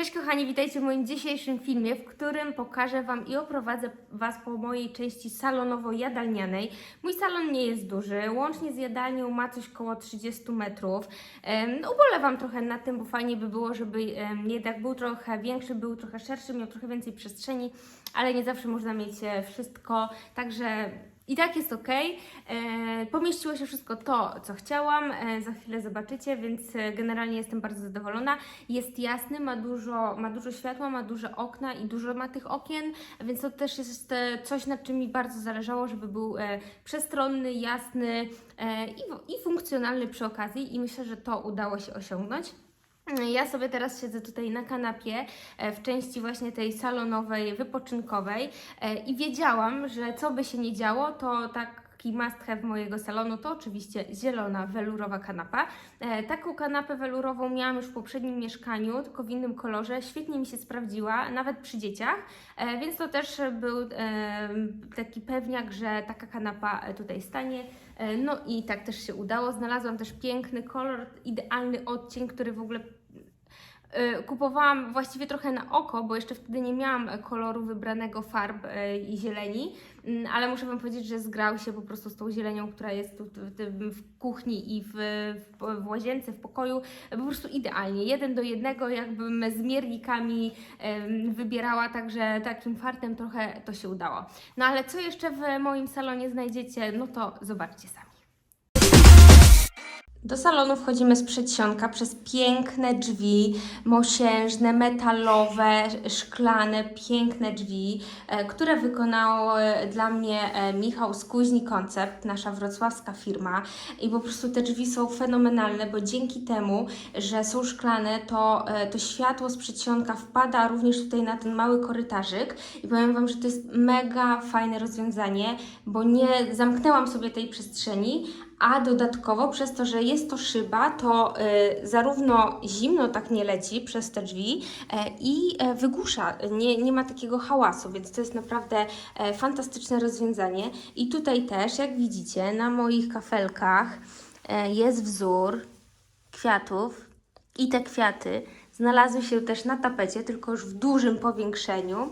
Cześć kochani, witajcie w moim dzisiejszym filmie, w którym pokażę Wam i oprowadzę Was po mojej części salonowo-jadalnianej. Mój salon nie jest duży, łącznie z jadalnią ma coś koło 30 metrów. Em, ubolewam trochę nad tym, bo fajnie by było, żeby jednak był trochę większy, był trochę szerszy, miał trochę więcej przestrzeni, ale nie zawsze można mieć e, wszystko, także i tak jest ok. E, pomieściło się wszystko to, co chciałam. E, za chwilę zobaczycie, więc e, generalnie jestem bardzo zadowolona. Jest jasny, ma dużo, ma dużo światła, ma duże okna i dużo ma tych okien, więc to też jest coś, nad czym mi bardzo zależało, żeby był przestronny, jasny i, i funkcjonalny przy okazji. I myślę, że to udało się osiągnąć. Ja sobie teraz siedzę tutaj na kanapie e, w części właśnie tej salonowej, wypoczynkowej e, i wiedziałam, że co by się nie działo, to taki must have mojego salonu to oczywiście zielona, welurowa kanapa. E, Taką kanapę welurową miałam już w poprzednim mieszkaniu, tylko w innym kolorze. Świetnie mi się sprawdziła, nawet przy dzieciach, e, więc to też był e, taki pewniak, że taka kanapa tutaj stanie. E, No i tak też się udało. Znalazłam też piękny kolor, idealny odcień, który w ogóle Kupowałam właściwie trochę na oko, bo jeszcze wtedy nie miałam e, koloru wybranego farb e, i zieleni, Mm, ale muszę Wam powiedzieć, że zgrał się po prostu z tą zielenią, która jest tu w, kuchni i w, w, łazience, w pokoju, e, po prostu idealnie. Jeden do jednego, jakbym z miernikami wybierała, także takim fartem trochę to się udało. No ale co jeszcze w moim salonie znajdziecie, no to zobaczcie sami. Do salonu wchodzimy z przedsionka przez piękne drzwi, mosiężne, metalowe, szklane, piękne drzwi, e, które wykonał e, dla mnie e, Michał Skuźni Koncept, nasza wrocławska firma. I po prostu te drzwi są fenomenalne, bo dzięki temu, że są szklane, to, to światło z przedsionka wpada również tutaj na ten mały korytarzyk. I powiem Wam, że to jest mega fajne rozwiązanie, bo nie zamknęłam sobie tej przestrzeni, a dodatkowo przez to, że jest to szyba, to y, zarówno zimno tak nie leci przez te drzwi e, i e, wygłusza, nie, nie ma takiego hałasu, więc to jest naprawdę e, fantastyczne rozwiązanie. I tutaj też, jak widzicie, na moich kafelkach jest wzór kwiatów i te kwiaty znalazły się też na tapecie, tylko już w dużym powiększeniu.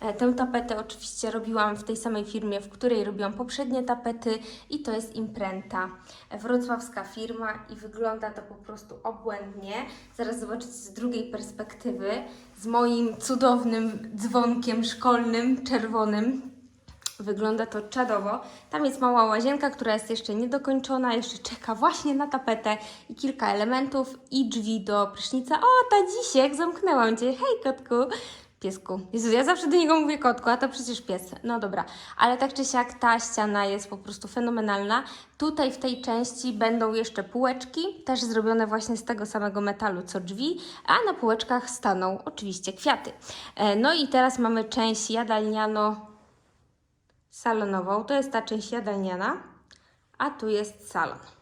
E, Tę tapetę oczywiście robiłam w tej samej firmie, w której robiłam poprzednie tapety i to jest Imprenta. E, Wrocławska firma i wygląda to po prostu obłędnie. Zaraz zobaczycie z drugiej perspektywy, z moim cudownym dzwonkiem szkolnym, czerwonym. Wygląda to czadowo. Tam jest mała łazienka, która jest jeszcze niedokończona, jeszcze czeka właśnie na tapetę i kilka elementów i drzwi do prysznica. O, Tadzisiek, zamknęłam Cię. Hej, kotku. Piesku. Jezu, ja zawsze do niego mówię kotku, a to przecież pies. No dobra, ale tak czy siak ta ściana jest po prostu fenomenalna. Tutaj w tej części będą jeszcze półeczki, też zrobione właśnie z tego samego metalu co drzwi, a na półeczkach staną oczywiście kwiaty. E, No i teraz mamy część jadalniano salonową. To jest ta część jadalniana, a tu jest salon.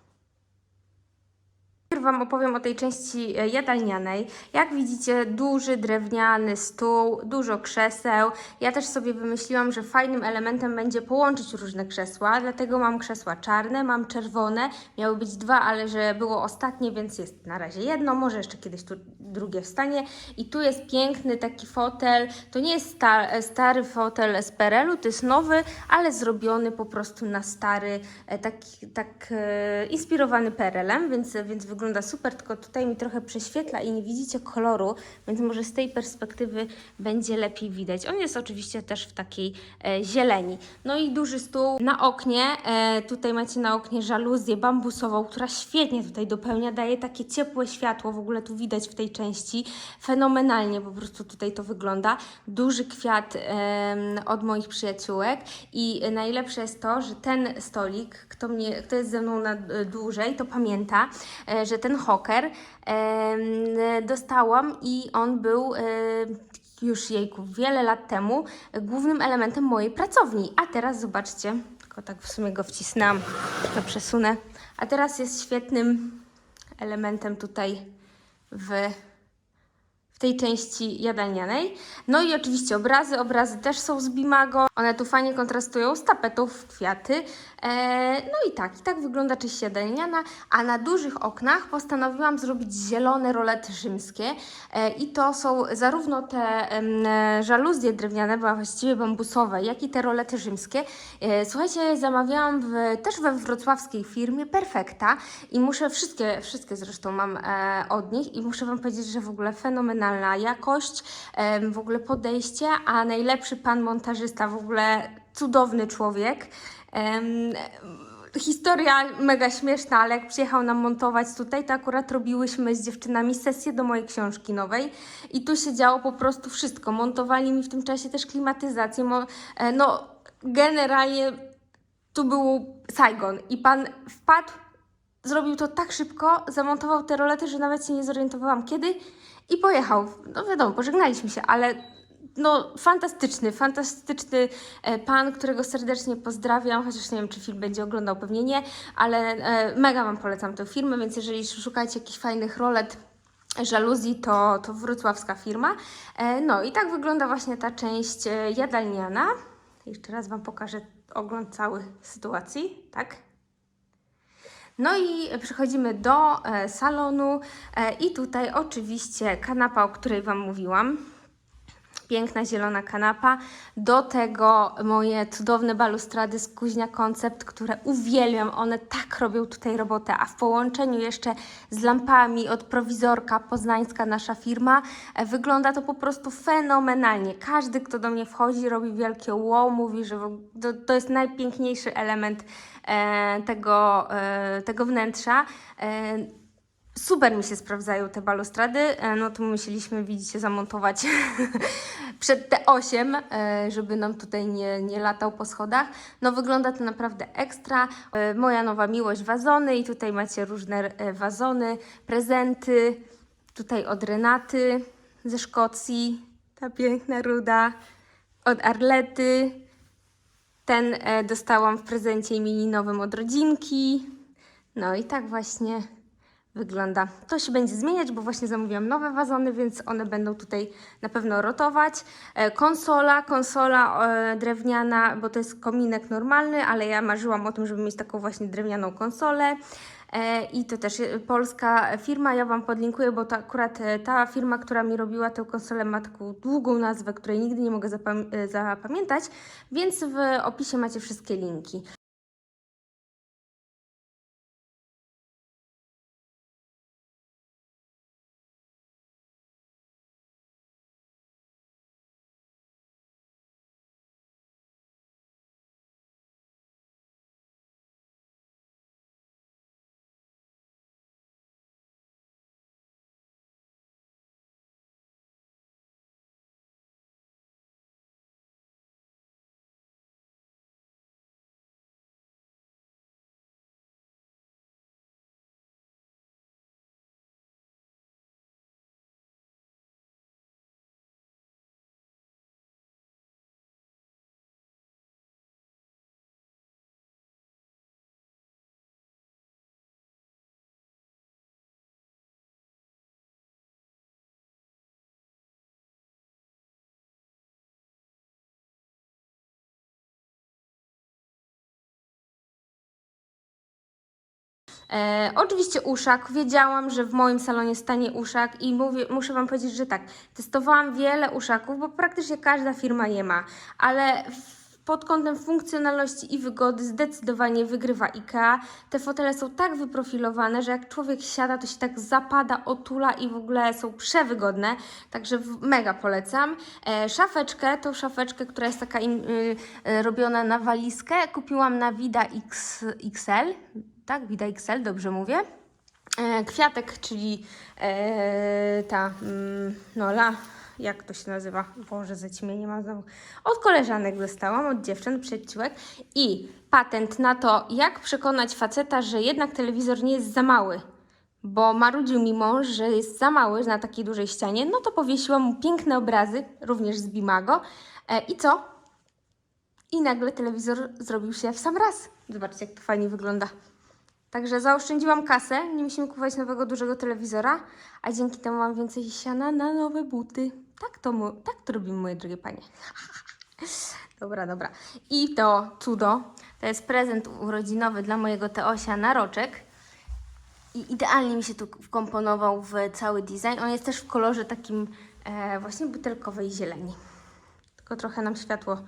Najpierw Wam opowiem o tej części e, jadalnianej. Jak widzicie, duży drewniany stół, dużo krzeseł. Ja też sobie wymyśliłam, że fajnym elementem będzie połączyć różne krzesła, dlatego mam krzesła czarne, mam czerwone. Miały być dwa, ale że było ostatnie, więc jest na razie jedno, może jeszcze kiedyś tu drugie wstanie. I tu jest piękny taki fotel. To nie jest sta stary fotel z Perelu, to jest nowy, ale zrobiony po prostu na stary, taki, tak e, inspirowany Perelem, więc, więc wygląda super, tylko tutaj mi trochę prześwietla i nie widzicie koloru, więc może z tej perspektywy będzie lepiej widać. On jest oczywiście też w takiej e, zieleni. No i duży stół na oknie, e, tutaj macie na oknie żaluzję bambusową, która świetnie tutaj dopełnia, daje takie ciepłe światło, w ogóle tu widać w tej części, fenomenalnie po prostu tutaj to wygląda. Duży kwiat od moich przyjaciółek i najlepsze jest to, że ten stolik, kto, mnie, kto jest ze mną na dłużej, to pamięta, e, że ten hoker dostałam i on był e, już jejku, wiele lat temu głównym elementem mojej pracowni. A teraz zobaczcie, tylko tak w sumie go wcisnęłam, trochę przesunę. A teraz jest świetnym elementem tutaj w, w tej części jadalnianej. No i oczywiście obrazy, obrazy też są z Bimago. One tu fajnie kontrastują z tapetą w kwiaty. E, no i tak, i tak wygląda część jadalniana, a na dużych oknach postanowiłam zrobić zielone rolety rzymskie e, i to są zarówno te e, żaluzje drewniane, bo właściwie bambusowe, jak i te rolety rzymskie. E, słuchajcie, zamawiałam w, też we wrocławskiej firmie Perfekta i muszę wszystkie, wszystkie zresztą mam e, od nich i muszę Wam powiedzieć, że w ogóle fenomenalna jakość, w ogóle podejście, a najlepszy pan montażysta, w ogóle cudowny człowiek. Historia mega śmieszna, ale jak przyjechał nam montować tutaj, to akurat robiłyśmy z dziewczynami sesję do mojej książki nowej i tu się działo po prostu wszystko. Montowali mi w tym czasie też klimatyzację. E, no, generalnie tu był Saigon i pan wpadł, zrobił to tak szybko, zamontował te rolety, że nawet się nie zorientowałam kiedy i pojechał. No wiadomo, pożegnaliśmy się, ale no fantastyczny, fantastyczny e, pan, którego serdecznie pozdrawiam, chociaż nie wiem, czy film będzie oglądał, pewnie nie, ale e, mega Wam polecam tę firmę, więc jeżeli szukacie jakichś fajnych rolet, żaluzji, to, to wrocławska firma. E, no i tak wygląda właśnie ta część jadalniana. Jeszcze raz Wam pokażę ogląd cały sytuacji, tak? No i przechodzimy do e, salonu e, i tutaj oczywiście kanapa, o której Wam mówiłam. Piękna zielona kanapa. Do tego moje cudowne balustrady z Kuźnia Koncept, które uwielbiam. One tak robią tutaj robotę, a w połączeniu jeszcze z lampami od prowizorka poznańska nasza firma, e, wygląda to po prostu fenomenalnie. Każdy, kto do mnie wchodzi, robi wielkie wow, mówi, że to, to jest najpiękniejszy element tego, e, tego wnętrza. E, Super mi się sprawdzają te balustrady, e, no to musieliśmy, widzicie, zamontować przed T8, e, żeby nam tutaj nie, nie latał po schodach. No wygląda to naprawdę ekstra. E, Moja nowa miłość wazony i tutaj macie różne e, wazony, prezenty. Tutaj od Renaty ze Szkocji, ta piękna ruda, od Arlety. Ten e, dostałam w prezencie imieninowym od rodzinki. No i tak właśnie wygląda. To się będzie zmieniać, bo właśnie zamówiłam nowe wazony, więc one będą tutaj na pewno rotować. E, konsola, konsola e, drewniana, bo to jest kominek normalny, ale ja marzyłam o tym, żeby mieć taką właśnie drewnianą konsolę. E, I to też e, polska firma, ja Wam podlinkuję, bo to akurat e, ta firma, która mi robiła tę konsolę ma taką długą nazwę, której nigdy nie mogę zapam- zapamiętać, więc w opisie macie wszystkie linki. E, oczywiście uszak. Wiedziałam, że w moim salonie stanie uszak i mówię, muszę Wam powiedzieć, że tak, testowałam wiele uszaków, bo praktycznie każda firma je ma, ale pod kątem funkcjonalności i wygody zdecydowanie wygrywa IKEA. Te fotele są tak wyprofilowane, że jak człowiek siada, to się tak zapada, otula i w ogóle są przewygodne, także mega polecam. E, szafeczkę, tą szafeczkę, która jest taka y, y, robiona na walizkę, kupiłam na Vida X, XL, tak, Vida XL, dobrze mówię. E, kwiatek, czyli e, ta, no jak to się nazywa? Boże, zaćmienie mam znowu. Od koleżanek dostałam, od dziewczyn, przyjaciółek i patent na to, jak przekonać faceta, że jednak telewizor nie jest za mały. Bo marudził mi mąż, że jest za mały na takiej dużej ścianie, no to powiesiłam mu piękne obrazy, również z Bimago. E, I co? I nagle telewizor zrobił się w sam raz. Zobaczcie, jak to fajnie wygląda. Także zaoszczędziłam kasę, nie musimy kupować nowego dużego telewizora, a dzięki temu mam więcej siana na nowe buty. Tak to, tak to robimy, moje drogie panie. Dobra, dobra. I to cudo, to jest prezent urodzinowy dla mojego Teosia na roczek. I idealnie mi się tu wkomponował w cały design. On jest też w kolorze takim e, właśnie butelkowej zieleni. Tylko trochę nam światło.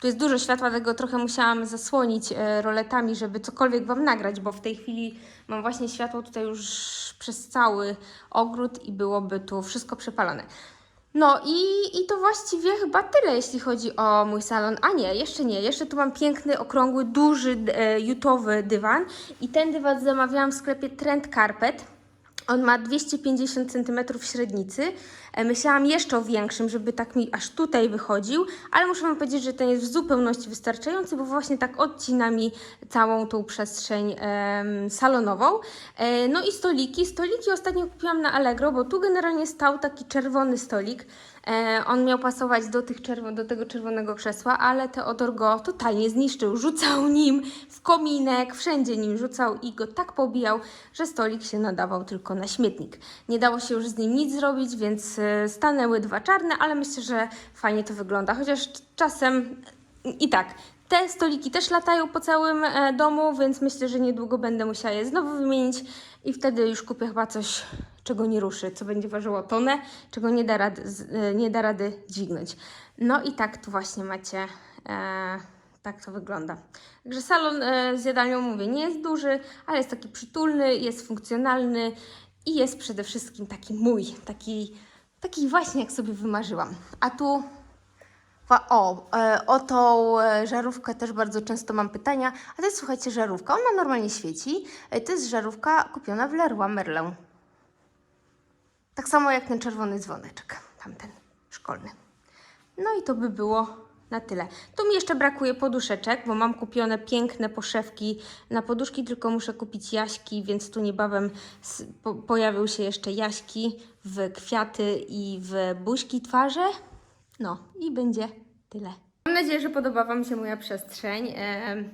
Tu jest dużo światła, dlatego trochę musiałam zasłonić e, roletami, żeby cokolwiek Wam nagrać, bo w tej chwili mam właśnie światło tutaj już przez cały ogród i byłoby tu wszystko przepalone. No i, i to właściwie chyba tyle, jeśli chodzi o mój salon. A nie, jeszcze nie. Jeszcze tu mam piękny, okrągły, duży, e, jutowy dywan. I ten dywan zamawiałam w sklepie Trend Carpet. On ma 250 cm średnicy. E, Myślałam jeszcze o większym, żeby tak mi aż tutaj wychodził, ale muszę Wam powiedzieć, że ten jest w zupełności wystarczający, bo właśnie tak odcina mi całą tą przestrzeń salonową. E, no i stoliki. Stoliki ostatnio kupiłam na Allegro, bo tu generalnie stał taki czerwony stolik. E, on miał pasować do, tych czerwo- do tego czerwonego krzesła, ale Teodor go totalnie zniszczył. Rzucał nim w kominek, wszędzie nim rzucał i go tak pobijał, że stolik się nadawał tylko na śmietnik. Nie dało się już z nim nic zrobić, więc stanęły dwa czarne, ale myślę, że fajnie to wygląda. Chociaż czasem i tak. Te stoliki też latają po całym e, domu, więc myślę, że niedługo będę musiała je znowu wymienić i wtedy już kupię chyba coś, czego nie ruszy, co będzie ważyło tonę, czego nie da rady, e, nie da rady dźwignąć. No i tak tu właśnie macie, e, tak to wygląda. Także salon z jadalnią, mówię, nie jest duży, ale jest taki przytulny, jest funkcjonalny i jest przede wszystkim taki mój, taki, taki właśnie jak sobie wymarzyłam. A tu O, e, o tą e, żarówkę też bardzo często mam pytania. A to jest, słuchajcie, żarówka. Ona normalnie świeci. E, To jest żarówka kupiona w Leroy Merlin. Tak samo jak ten czerwony dzwoneczek, tamten szkolny. No i to by było na tyle. Tu mi jeszcze brakuje poduszeczek, bo mam kupione piękne poszewki na poduszki, tylko muszę kupić jaśki, więc tu niebawem po pojawią się jeszcze jaśki w kwiaty i w buźki twarze. No i będzie tyle. Mam nadzieję, że podoba Wam się moja przestrzeń,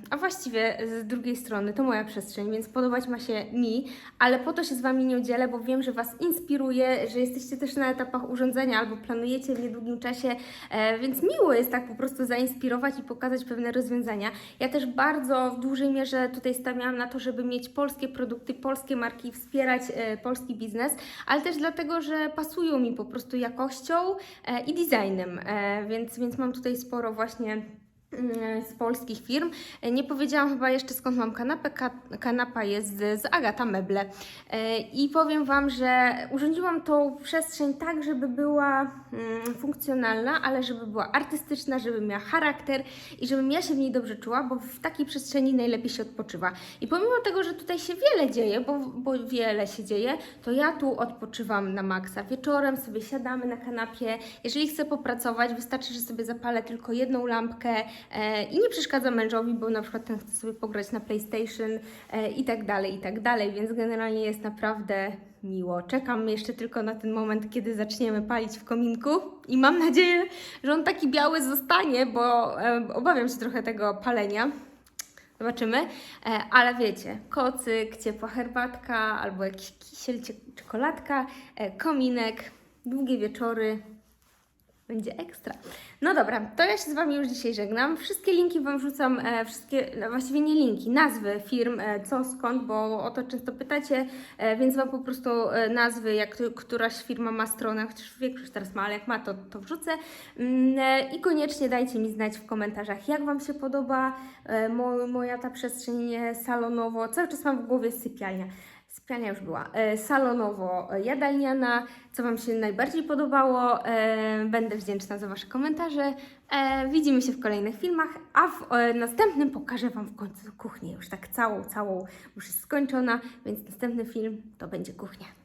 a właściwie z drugiej strony to moja przestrzeń, więc podobać ma się mi, ale po to się z Wami nie udzielę, bo wiem, że Was inspiruje, że jesteście też na etapach urządzenia albo planujecie w niedługim czasie, e, więc miło jest tak po prostu zainspirować i pokazać pewne rozwiązania. Ja też bardzo w dużej mierze tutaj stawiałam na to, żeby mieć polskie produkty, polskie marki, wspierać e, polski biznes, ale też dlatego, że pasują mi po prostu jakością e, i designem, więc, więc mam tutaj sporo właśnie z polskich firm. Nie powiedziałam chyba jeszcze skąd mam kanapę. Ka kanapa jest z, Agata Meble. E, I powiem Wam, że urządziłam tą przestrzeń tak, żeby była mm, funkcjonalna, ale żeby była artystyczna, żeby miała charakter i żebym ja się w niej dobrze czuła, bo w takiej przestrzeni najlepiej się odpoczywa. I pomimo tego, że tutaj się wiele dzieje, bo, bo wiele się dzieje, to ja tu odpoczywam na maksa. Wieczorem sobie siadamy na kanapie. Jeżeli chcę popracować, wystarczy, że sobie zapalę tylko jedną lampkę i nie przeszkadza mężowi, bo na przykład ten chce sobie pograć na PlayStation e, i tak dalej, i tak dalej, więc generalnie jest naprawdę miło. Czekam jeszcze tylko na ten moment, kiedy zaczniemy palić w kominku i mam nadzieję, że on taki biały zostanie, bo e, obawiam się trochę tego palenia. Zobaczymy. E, ale wiecie, kocyk, ciepła herbatka albo jakiś kisiel, czekoladka, e, kominek, długie wieczory. Będzie ekstra. No dobra, to ja się z Wami już dzisiaj żegnam. Wszystkie linki Wam wrzucam, e, wszystkie, no właściwie nie linki, nazwy firm, e, co, skąd, bo o to często pytacie, e, więc Wam po prostu e, nazwy, jak któraś firma ma stronę, chociaż większość teraz ma, ale jak ma, to, to wrzucę. Mm, e, I koniecznie dajcie mi znać w komentarzach, jak Wam się podoba e, mo, moja ta przestrzeń e, salonowo. Cały czas mam w głowie sypialnia. Sypialnia już była. E, salonowo e. Co Wam się najbardziej podobało? E, będę wdzięczna za Wasze komentarze. Widzimy się w kolejnych filmach, a w następnym pokażę Wam w końcu kuchnię. Już tak całą, całą już jest skończona, więc następny film to będzie kuchnia.